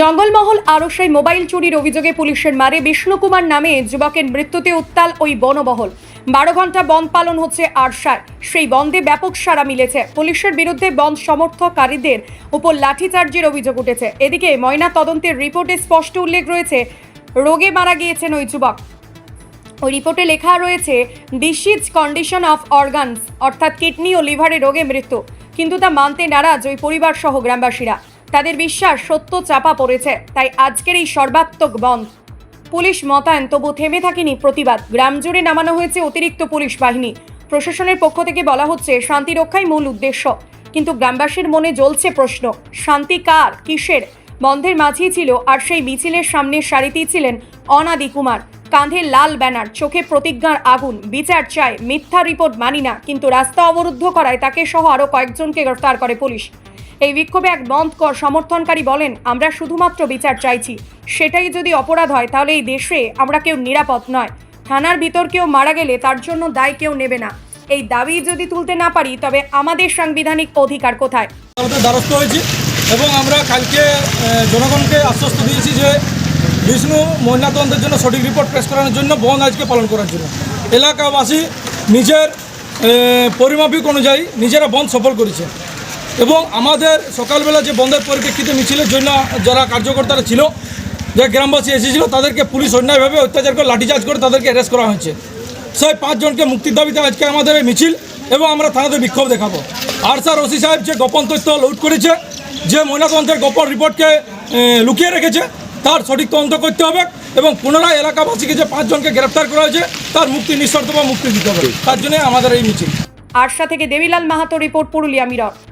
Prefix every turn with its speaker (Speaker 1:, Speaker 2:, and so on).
Speaker 1: Jangalmahal আরসাই mobile চুরির অভিযোগে পুলিশের মারে বিষ্ণু কুমার নামে যুবকের মৃত্যুতে উত্তাল ওই বনবহল বারো ঘণ্টা বন্ধ পালন হচ্ছে আরসায় সেই বন্ধে ব্যাপক সাড়া মিলেছে। পুলিশের বিরুদ্ধে বন্ধ সমর্থকারীদের উপর লাঠিচার্জের অভিযোগ উঠেছে। এদিকে ময়না তদন্তের রিপোর্টে স্পষ্ট উল্লেখ রয়েছে, রোগে মারা গিয়েছেন ওই যুবক। ওই রিপোর্টে লেখা রয়েছে, ডিসিজ কন্ডিশন অফ অর্গানস অর্থাৎ কিডনি ও লিভারে রোগে মৃত্যু। কিন্তু তা মানতে নারাজ ওই পরিবার সহ গ্রামবাসীরা। তাদের বিশ্বাস সত্য চাপা পড়েছে, তাই আজকের এই সর্বাত্মক বন্ধ। পুলিশ মোতায়েন, তবু থেমে থাকেনি প্রতিবাদ। গ্রাম জুড়ে নামানো হয়েছে অতিরিক্ত পুলিশ বাহিনী। প্রশাসনের পক্ষ থেকে বলা হচ্ছে, শান্তি রক্ষাই মূল উদ্দেশ্য। কিন্তু গ্রামবাসীর মনে জ্বলছে প্রশ্ন, শান্তি কার, কিসের? বন্ধের মাঝেই ছিল, আর সেই মিছিলের সামনে সারিতেই ছিলেন অনাদি কুমার। কাঁধে লাল ব্যানার, চোখে প্রতিজ্ঞার আগুন, বিচার চায়, মিথ্যা রিপোর্ট মানি না, কিন্তু রাস্তা অবরুদ্ধ করায় তাকে সহ আরও কয়েকজনকে গ্রেফতার করে পুলিশ। এই বিক্ষোভে এক বন্ধ কর সমর্থনকারী বলেন, আমরা শুধুমাত্র বিচার চাইছি। সেটাই যদি অপরাধ হয়, তাহলে এই দেশে আমরা কেউ নিরাপদ নয়। থানার ভিতর কেউ মারা গেলে তার জন্য দায় কেউ নেবে না। এই দাবি যদি তুলতে না পারি, তবে আমাদের সাংবিধানিক অধিকার কোথায়?
Speaker 2: দ্বারস্থ হয়েছি এবং আমরা কালকে জনগণকে আশ্বস্ত দিয়েছি যে বিষ্ণু ময়নাতন্ত্রের জন্য সঠিক রিপোর্ট পেশ করানোর জন্য বন্ধ আজকে পালন করার জন্য। এলাকাবাসী নিজের পরিমাপিক অনুযায়ী নিজেরা বন্ধ সফল করেছে। এবং আমাদের সকালবেলা যে বন্ধের পরিপ্রেক্ষিতে মিছিলের জন্য যারা কার্যকর্তারা ছিল, যে গ্রামবাসী এসেছিল, তাদেরকে পুলিশ অন্যায়ভাবে অত্যাচার করে, লাঠিচার্জ করে তাদেরকে অ্যারেস্ট করা হয়েছে। সেই পাঁচজনকে মুক্তির দাবিতে আজকে আমাদের এই মিছিল এবং আমরা থানাতে বিক্ষোভ দেখাবো। আর স্যার ওসি সাহেব যে গোপন তথ্য লুট করেছে, যে ময়নাতন্ত্রের গোপন রিপোর্টকে লুকিয়ে রেখেছে, তার সঠিক তদন্ত করতে হবে এবং পুনরায় এলাকাবাসীকে যে পাঁচজনকে গ্রেপ্তার করা হয়েছে, তার মুক্তি নিঃশর্ত বা মুক্তি দিতে হবে। তার জন্য আমাদের এই মিছিল।
Speaker 1: আরশা থেকে দেবিলাল মাহাতো রিপোর্ট, পুরুলিয়া মিরর।